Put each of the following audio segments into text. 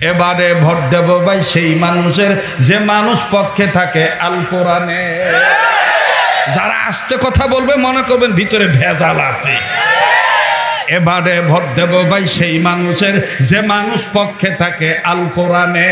এবারে ভোট দেব ভাই, সেই মানুষের, যে মানুষ পক্ষে থাকে আল কোরআনে। যারা আসতে কথা বলবে, মনে করবেন ভিতরে ভেজাল আছে। এবারে ভোট দেব ভাই, সেই মানুষের, যে মানুষ পক্ষে থাকে আল কোরআনে।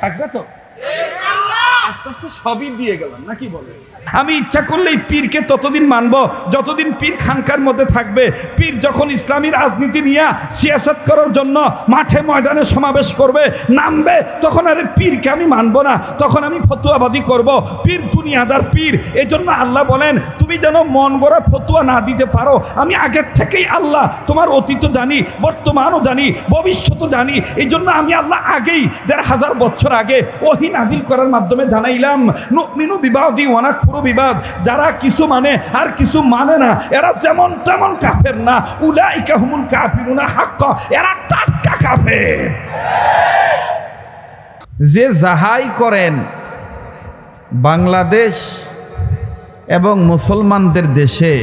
থাকবে তো? আস্তে আস্তে সবই দিয়ে গেলাম নাকি বলে আমি ইচ্ছা করলেই পীরকে ততদিন মানব, যতদিন পীর খানকার মধ্যে থাকবে। পীর যখন ইসলামী রাজনীতি নিয়ে সিয়াসত করার জন্য মাঠে ময়দানে সমাবেশ করবে, নামবে, তখন আরে পীরকে আমি মানব না, তখন আমি ফতুয়াবাদী করব। পীর দুনিয়াদার পীর এই জন্য আল্লাহ বলেন, তুমি যেন মন গড়া ফতুয়া না দিতে পারো, আমি আগের থেকেই আল্লাহ, তোমার অতীত জানি, বর্তমানও জানি, ভবিষ্যতও জানি এই জন্য আমি আল্লাহ আগেই, দেড় হাজার বছর আগে ওহি নাজিল করার মাধ্যমে জানাইলাম মিনু বিবাদি অনেক পুরো বিবাদ। যারা কিছু মানে আর কিছু মানে না, এরা যেমন তেমন কাফের না। উলাইকা হুমুল কাফিরুনা হাক্ক, এরা টাটকা কাফের। যে যাহাই করেন, বাংলাদেশ এবং মুসলমানদের দেশে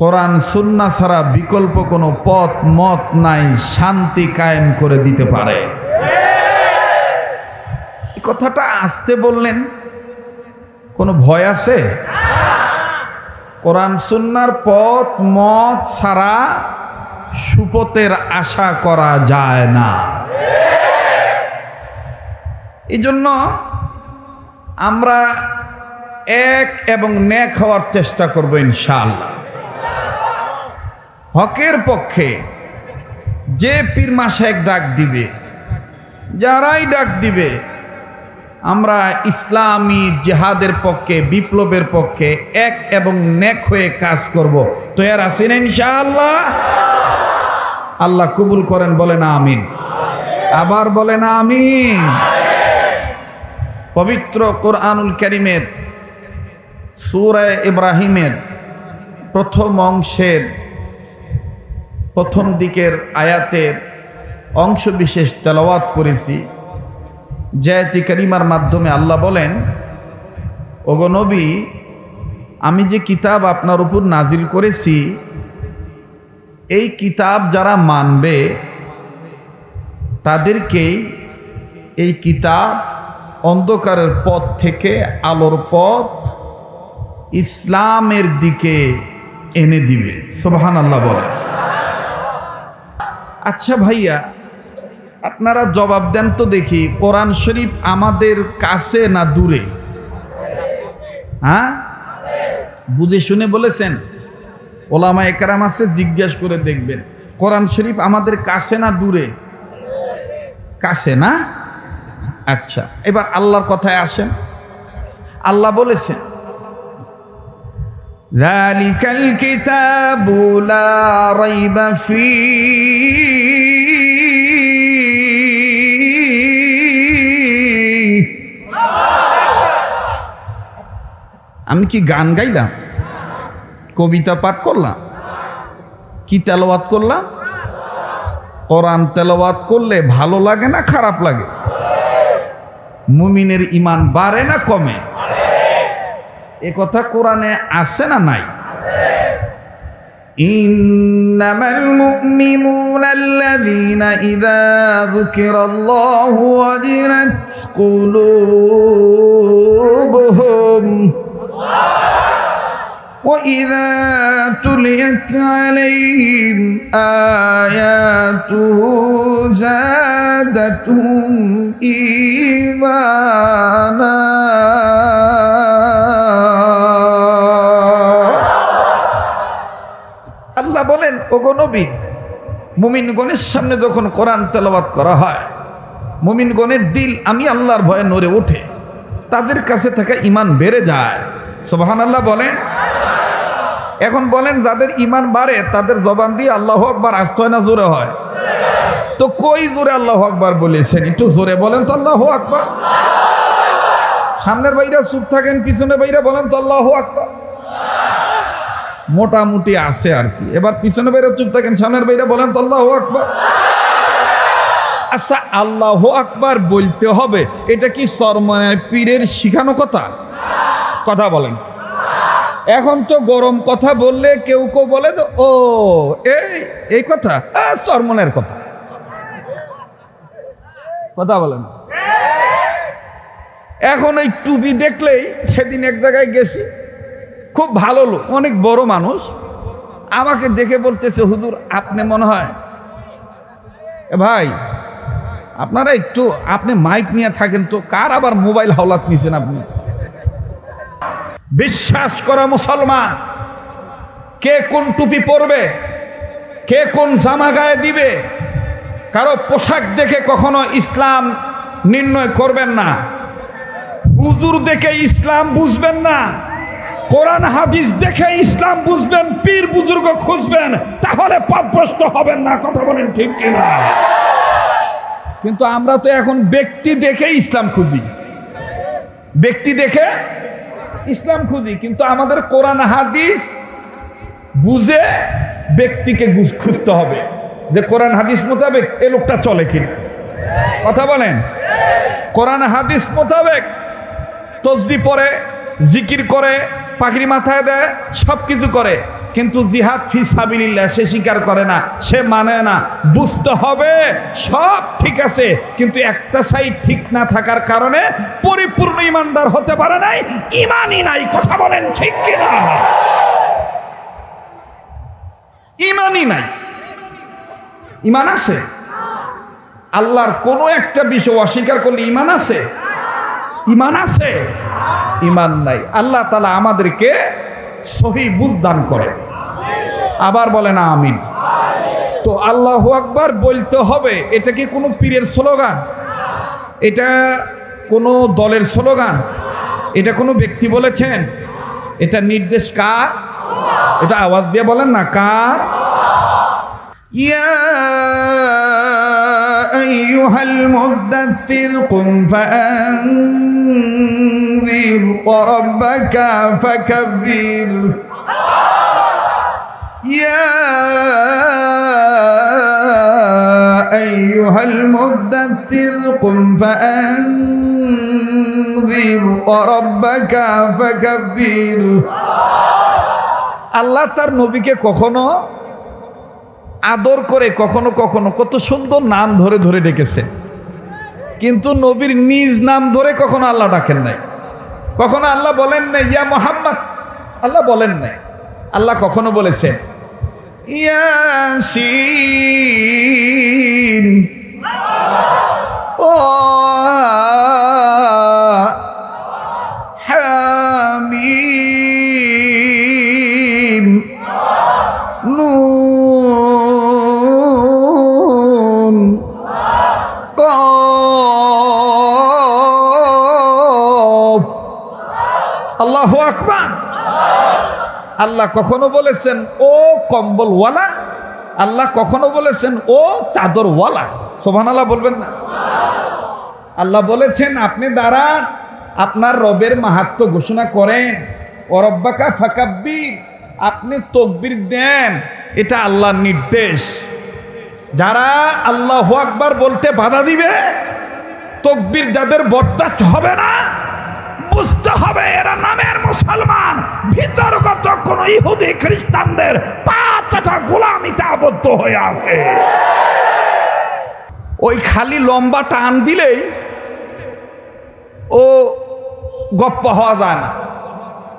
কোরআন সুন্না ছাড়া বিকল্প কোনো পথ, মত নাই, শান্তি কায়েম করে দিতে পারে। কথাটা আসতে বললেন, কোনো ভয় আছে? কোরআন সুন্নার পথ, মত ছাড়া সুপথের আশা করা যায় না। এই জন্য আমরা এক এবং ন্যাক হওয়ার চেষ্টা করব ইনশাআল্লাহ। হকের পক্ষে যে পীর মাসে এক ডাক দিবে, যারাই ডাক দিবে আমরা ইসলামী জেহাদের পক্ষে, বিপ্লবের পক্ষে এক এবং নেক হয়ে কাজ করব। তো এর আছেন ইনশাআল্লাহ? আল্লাহ কবুল করেন বলে না আমিন। আবার বলে না আমিন। পবিত্র কোরআনুল করিমের সুরায় ইব্রাহিমের প্রথম অংশের প্রথম দিকের আয়াতের অংশ বিশেষ তেলাওয়াত করেছি। জয়াতি করিমার মাধ্যমে আল্লাহ বলেন, ওগো নবী, আমি যে কিতাব আপনার উপর নাজিল করেছি, এই কিতাব যারা মানবে, তাদেরকেই এই কিতাব অন্ধকারের পথ থেকে আলোর পথ ইসলামের দিকে এনে দিবে। সোবাহান আল্লাহ বলেন আচ্ছা ভাইয়া আপনারা জবাব দেন তো দেখি কোরআন শরীফ আমাদের কাছে না দূরে হ্যাঁ বুঝে শুনে বলেছেন ওলামা একরাম আছে জিজ্ঞেস করে দেখবেন কোরআন শরীফ আমাদের কাছে না দূরে কাছে না আচ্ছা এবার আল্লাহর কথায় আসেন আল্লাহ বলেছেন ذلك الكتاب لا ريب فيه আমি কি গান গাইলাম কবিতা পাঠ করলাম কি তেলাওয়াত করলাম কোরআন তেলাওয়াত করলে ভালো লাগে না খারাপ লাগে মুমিনের ইমান বাড়ে না কমে এ কথা কোরআনে আছে না নাই إنما المؤمنون الذين إذا ذكر الله وجلت قلوبهم وإذا تليت عليهم آياته زادتهم إيمانا আল্লাহ বলেন ওগো নবী মুমিনগণের সামনে যখন কোরআন তেলাওয়াত করা হয় মুমিনগণের দিল আমি আল্লাহর ভয়ে নড়ে ওঠে তাদের কাছে থাকা ইমান বেড়ে যায় সোবাহান আল্লাহ বলেন এখন বলেন, যাদের ইমান বাড়ে, তাদের জবান দিয়ে আল্লাহ আকবার আসতে হয় না জোরে হয়? তো কই জোরে আল্লাহ আকবার বলেছেন? একটু জোরে বলেন তো আল্লাহ আকবার। সামনের বাইরা চুপ থাকেন পিছনের বাইরা বলেন তো আল্লাহ আকবার। মোটামুটি আছে আর কি। এবার পিছনে বাইরে চুপ থাকেন, সামনের বাইরে বলেন তো আল্লাহ আকবার। আচ্ছা আল্লাহ আকবার বলতে হবে, এটা কি সরমানের পীরের শিখানো কথা? কথা বলেন। এখন তো গরম কথা বললে কেউ কেউ বলে তো, ও, এই এই কথা চরমনের কথা। কথা বলেন। এখন এই টুপি দেখলেই সেদিন এক জায়গায় গেছি, খুব ভালো লোক, অনেক বড় মানুষ। আমাকে দেখে বলতেছে, হুজুর, আপনি মনে হয় ভাই, আপনারা একটু, আপনি মাইক নিয়ে থাকেন তো, কার আবার মোবাইল হাওলাত নিছেন আপনি? বিশ্বাস করা মুসলমান। কে কোন টুপি পরবে? কে কোন জামা গায়ে দিবে? কারও পোশাক দেখে কখনো ইসলাম নির্ণয় করবেন না। হুজুর দেখে ইসলাম বুঝবেন না। কোরআন, হাদিস দেখে ইসলাম বুঝবেন, পীর বুজুর্গ খুঁজবেন, তাহলে পথভ্রষ্ট হবেন না, কথা বলেন ঠিক কিনা? কিন্তু আমরা তো এখন ব্যক্তি দেখে ইসলাম খুঁজি। ব্যক্তি দেখে ইসলাম খুঁজি কিন্তু আমাদের কোরআন হাদিস বুঝে ব্যক্তিকে খুঁজতে হবে যে কোরআন হাদিস মোতাবেক এ লোকটা চলে কিনা। কথা বলেন? কোরআন হাদিস মোতাবেক তসবি পরে জিকির করে পাখির মাথায় দেয় সব কিছু করে। কিন্তু জিহাদ ফি সাবিলিল্লাহ, সে স্বীকার করে না, সে মানে না। বুঝতে হবে, সব ঠিক আছে, কিন্তু একটা সাইড ঠিক না থাকার কারণে পরিপূর্ণ ইমানদার হতে পারে নাই, ইমানই নাই, কথা বলেন ঠিক কিনা? ইমানই নাই। ইমান আছে? আল্লাহর কোনো একটা বিষয় অস্বীকার করলে ইমান আছে? ইমান আছে? ইমান নাই। আল্লাহ তালা আমাদেরকে সহি দান করে। আবার বলে না আমিন। তো আল্লাহ আকবার বলতে হবে, এটা কি কোনো পীরের স্লোগান? এটা কোনো দলের স্লোগান? এটা কোনো ব্যক্তি বলেছেন? এটা নির্দেশ কার? এটা আওয়াজ দিয়ে বলেন না, কার? يا أيها المدثر قم فأنذر وربك فكبر يا أيها المدثر قم فأنذر وربك فكبر আল্লাহ তার নবীকে কখনো আদর করে কখনো কখনো কত সুন্দর নাম ধরে ধরে ডেকেছে। কিন্তু নবীর নিজ নাম ধরে কখনো আল্লাহ ডাকেন নাই। কখনো আল্লাহ বলেন নাই, ইয়া মোহাম্মদ। আল্লাহ বলেন নাই। আল্লাহ কখনো বলেছেন, ইয়াসিন। ও আকবার। আল্লাহ কখনো বলেছেন, ও কম্বলওয়ালা আল্লাহ কখনো বলেছেন, ও চাদরওয়ালা সোভান আল্লাহ বলবেন না। আল্লাহ বলেছেন, আপনি দাঁড়ান আপনার রবের মাহাত্ম ঘোষণা করেন। অরব্বাকা ফাকাব্বির, আপনি তকবির দেন। এটা আল্লাহর নির্দেশ। যারা আল্লাহ আকবার বলতে বাধা দিবে, তকবির যাদের বরদাস্ত হবে না বুঝতে হবে এরা নামের মুসলমান। ভিতরগত কোন ইহুদি খ্রিস্টানদের পাঁচটা গোলামিতে আবদ্ধ হয়ে আছে। ওই খালি লম্বা টান দিলেই ও গপ্প হওয়া যায় না।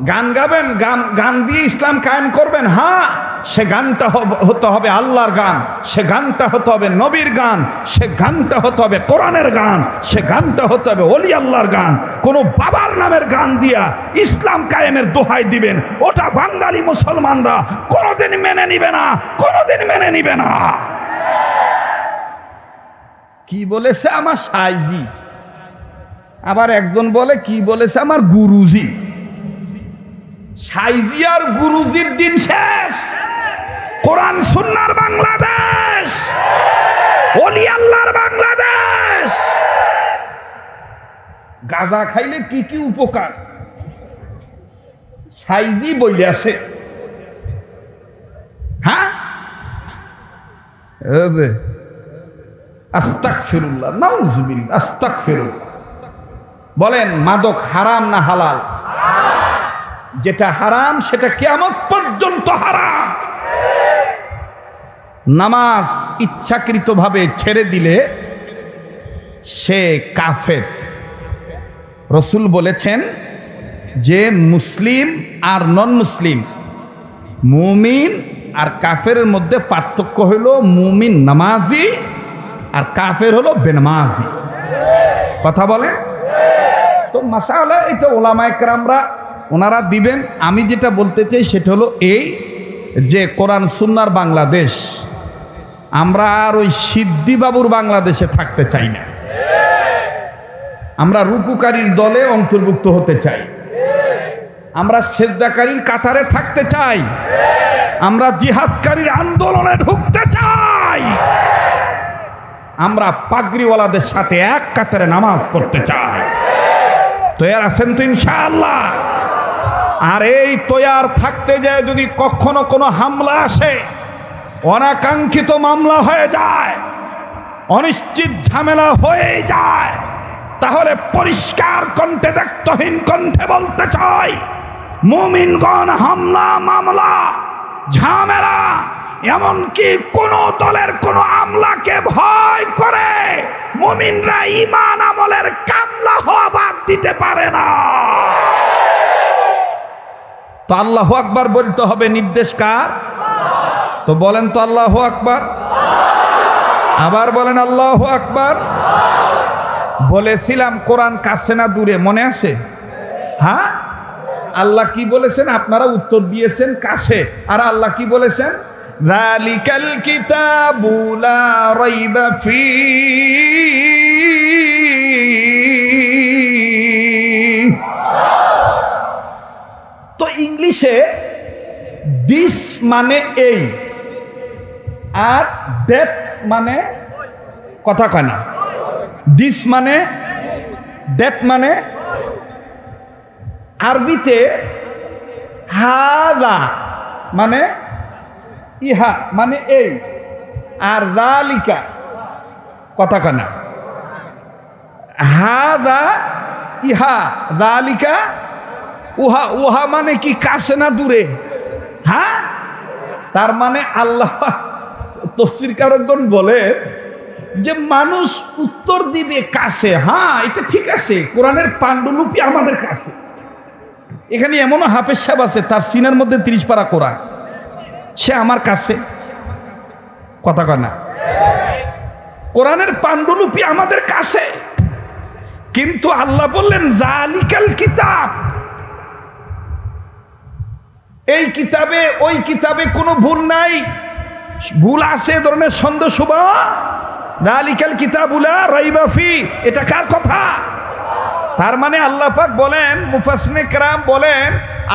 গান গাবেন, গান গান দিয়ে ইসলাম কায়েম করবেন হ্যাঁ। সে গানটা হতে হবে আল্লাহর গান, সে গানটা হতে হবে নবীর গান, সে গানটা হতে হবে কোরআনের গান, সে গানটা হতে হবে অলি আল্লাহর গান। কোনো বাবার নামের গান দিয়া ইসলাম কায়েমের দোহাই দিবেন। ওটা বাঙালি মুসলমানরা কোনোদিন মেনে নিবে না, কোনোদিন মেনে নিবে না। কি বলেছে আমার সাইজি? আবার একজন বলে, কি বলেছে আমার গুরুজি? সাইজি আর গুরুজির দিন শেষ। কোরআন সুন্নার বাংলাদেশ। অলি আল্লাহর বাংলাদেশ। গাজা খাইলে কি কি উপকার? সাইজি বইলে আছে। হ্যাঁ? বলেন, মাদক হারাম না হালাল? যেটা হারাম, সেটা কেমন পর্যন্ত হারাম। নামাজ ইচ্ছাকৃতভাবে ছেড়ে দিলে সে কাফের। রসুল বলেছেন যে মুসলিম আর নন মুসলিম মুমিন আর কাফের মধ্যে পার্থক্য হলো মুমিন নামাজি আর কাফের হলো বেনামাজি। কথা বলে তো মাসালা এটা ওলামা একরামরা ওনারা দিবেন। আমি যেটা বলতে চাই সেটা হলো এই যে কোরআন সুন্নার বাংলাদেশ আমরা আর ওই সিদ্ধি বাবুর বাংলাদেশে থাকতে চাই না। আমরা রুকুকারীর দলে অন্তর্ভুক্ত হতে চাই। আমরা সেজদাকারীর কাতারে থাকতে চাই। আমরা জিহাদকারীর আন্দোলনে ঢুকতে চাই। আমরা পাগড়িওয়ালাদের সাথে এক কাতারে নামাজ পড়তে চাই। তৈয়ার আছেন তো ইনশাআল্লাহ। আর এই তৈয়ার থাকতে যায় যদি কখনো কোনো হামলা আসে অনাকাঙ্ক্ষিত মামলা হয়ে যায়, অনিশ্চিত ঝামেলা হয়ে যায়। তাহলে পরিষ্কার কণ্ঠে, দেখতহীন কণ্ঠে বলতে চাই, মুমিনগণ হামলা, মামলা, ঝামেলা, এমনকি কোন দলের কোন আমলাকে ভয় করে মুমিনরা ইমান আমলের কামলা হওয়া বাদ দিতে পারে না। তো আল্লাহ আকবার বলতে হবে নির্দেশ কার? তো বলেন তো আল্লাহ আকবার। আবার বলেন আল্লাহ আকবার। বলেছিলাম কোরআন কাছে না দূরে, মনে আছে? হ্যাঁ? আল্লাহ কি বলেছেন? আপনারা উত্তর দিয়েছেন কাছে। আর আল্লাহ কি বলেছেন? তো ইংলিশে দিস মানে এই। আর দ্যাট মানে কথা কয় না। দিস মানে দ্যাট মানে আরবিতে হাদা মানে ইহা মানে এই, আর জালিকা কথা কয় না। হাদা ইহা জালিকা উহা উহা মানে কি কাছে না দূরে? হ্যাঁ? তার মানে আল্লাহ তফসির কারকগণ বলে যে মানুষ উত্তর দিবে কাছে। হ্যাঁ এটা ঠিক আছে। কোরআনের পাণ্ডুলিপি আমাদের কাছে। এখানে এমনও হাফেজ সাহেব আছে, তার সিনের মধ্যে তিরিশ পারা কোরআন। সে আমার কাছে। কথা কয় না। কোরআনের পাণ্ডুলিপি আমাদের কাছে। কিন্তু আল্লাহ বললেন, জালিকাল কিতাব। এই কিতাবে, ওই কিতাবে কোনো ভুল নাই। ভুল আছে ধরনের সন্দেহ শুভা? দালিকাল কিতাবুলা রাইবাফি এটা কার কথা? তার মানে আল্লাহ পাক বলেন মুফাসনে কেরাম বলেন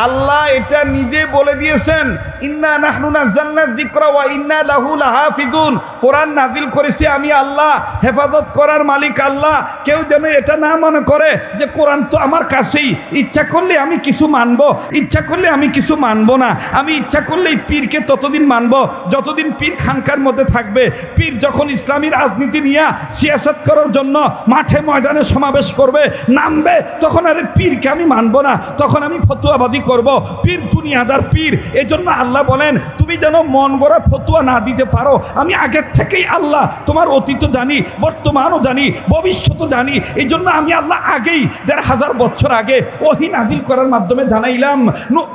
আল্লাহ এটা নিজে বলে দিয়েছেন, ইন্না নাহনু নাযালনা যিকরা ওয়া ইন্না লাহু লাহাফিজুন। কোরআন নাজিল করেছি আমি আল্লাহ, হেফাজত করার মালিক আল্লাহ। কেউ যেন এটা না মনে করে যে কোরআন তো আমার কাছেই। ইচ্ছা করলে আমি কিছু মানব, ইচ্ছা করলে আমি কিছু মানব না। আমি ইচ্ছা করলে পীরকে ততদিন মানব। যতদিন পীর খানকার মধ্যে থাকবে, পীর যখন ইসলামী রাজনীতি নিয়ে সিয়াসত করার জন্য মাঠে ময়দানে সমাবেশ করবে, নামবে, তখন আরে পীরকে আমি মানব না। তখন আমি ফতুয়াবাদী করব, পীর দুনিয়াদার পীর। এই জন্য আল্লাহ বলেন, তুমি যেন মন গড়া ফতুয়া না দিতে পারো। আমি আগের থেকেই আল্লাহ, তোমার অতীত জানি, বর্তমানও জানি ভবিষ্যৎও জানি। এই জন্য আমি আল্লাহ আগেই, দেড় হাজার বছর আগে ওহি নাজিল করার মাধ্যমে জানাইলাম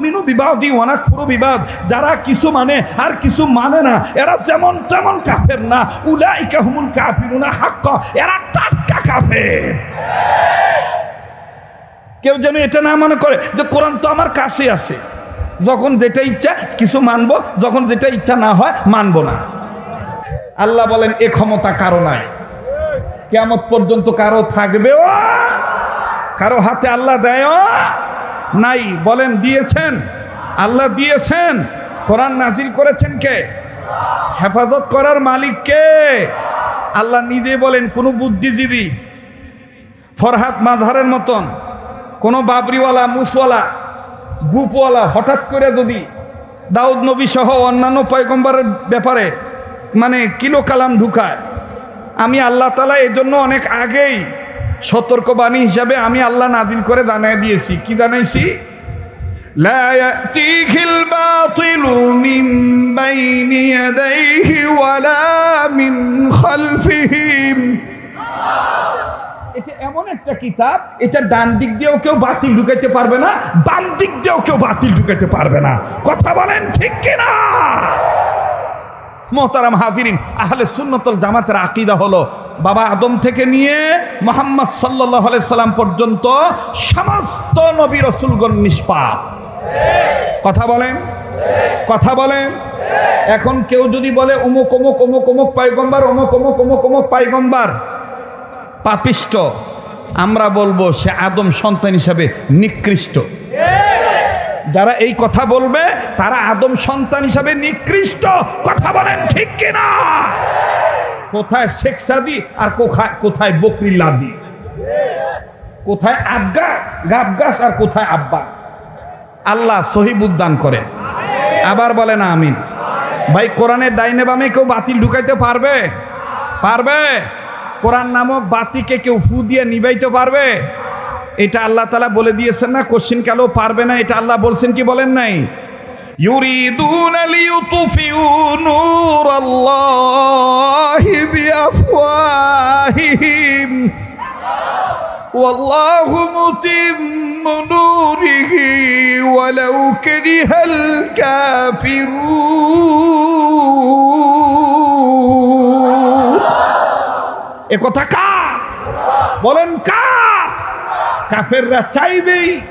মিনু বিবাদি অনাক পুরো বিবাদ। যারা কিছু মানে আর কিছু মানে না, এরা যেমন তেমন কাফের না। উলাইকা হুমুল কাফিরুনা হাক্ক, এরা টাটকা কাফের। কেউ যেন এটা না মনে করে যে কোরআন তো আমার কাছে আছে। যখন যেটা ইচ্ছা কিছু মানবো, যখন যেটা ইচ্ছা না হয় মানবো না। আল্লাহ বলেন, এ ক্ষমতা কারও নাই। কেমত পর্যন্ত কারও থাকবেও, কারও হাতে আল্লাহ দেয় নাই। বলেন, দিয়েছেন। আল্লাহ দিয়েছেন। কোরআন নাজিল করেছেন কে? হেফাজত করার মালিক কে? আল্লাহ নিজে বলেন, কোনো বুদ্ধিজীবী, ফরহাদ মাঝহারের মতন কোনো বাবরিওয়ালা, মুসওয়ালা, গুপওয়ালা হঠাৎ করে যদি দাউদ নবী সহ অন্যান্য পয়গম্বরের ব্যাপারে মানে কিলো কালাম ঢুকায়, আমি আল্লাহ তালা এই জন্য অনেক আগেই সতর্কবাণী হিসাবে আমি আল্লাহ নাজিল করে জানাই দিয়েছি। কি জানাইছি? এমন একটা কিতাব, এটা ডান দিক দিয়েও কেউ বাতিল ঢুকাইতে পারবে না, বাম দিক দিয়েও কেউ বাতিল ঢুকাইতে পারবে না। কথা বলেন ঠিক কিনা? মোহতারাম হাজিরিন, আহলে সুন্নতল জামাতের আকিদা হলো, বাবা আদম থেকে নিয়ে মোহাম্মদ সাল্লাহ সাল্লাম পর্যন্ত সমস্ত নবী রসুলগণ নিষ্পাপ। কথা বলেন? কথা বলেন? এখন কেউ যদি বলে, অমুক অমুক অমুক অমুক পাইগম্বার অমুক অমুক অমুক অমুক পাইগম্বার পাপিষ্ট। আমরা বলব সে আদম সন্তান হিসাবে নিকৃষ্ট। যারা এই কথা বলবে, তারা আদম সন্তান হিসাবে নিকৃষ্ট। কথা বলেন ঠিক কিনা? কোথায় শেখ সাদি আর কোথায় কোথায় বকরি লাদি? কোথায় আবগা গাবগাস আর কোথায় আব্বাস? আল্লাহ সহিব উদ্যান করে আবার বলে না আমিন। ভাই, কোরআনের ডাইনে বামে কেউ বাতিল ঢুকাইতে পারবে? পারবে? কোরআন নামক বাতিকে কেউ ফু দিয়ে নিবাইতে পারবে এটা আল্লাহ তালা বলে দিয়েছেন না কোশ্চিন কালো পারবে না এটা আল্লাহ বলছেন কি বলেন নাই يريدون ليطفئوا نور الله بأفواههم والله متم نوره ولو كره الكافرون এ কথা কার? বলেন কার? কাফেররা চাইবেই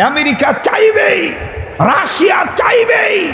আমেরিকা চাইবেই রাশিয়া চাইবেই।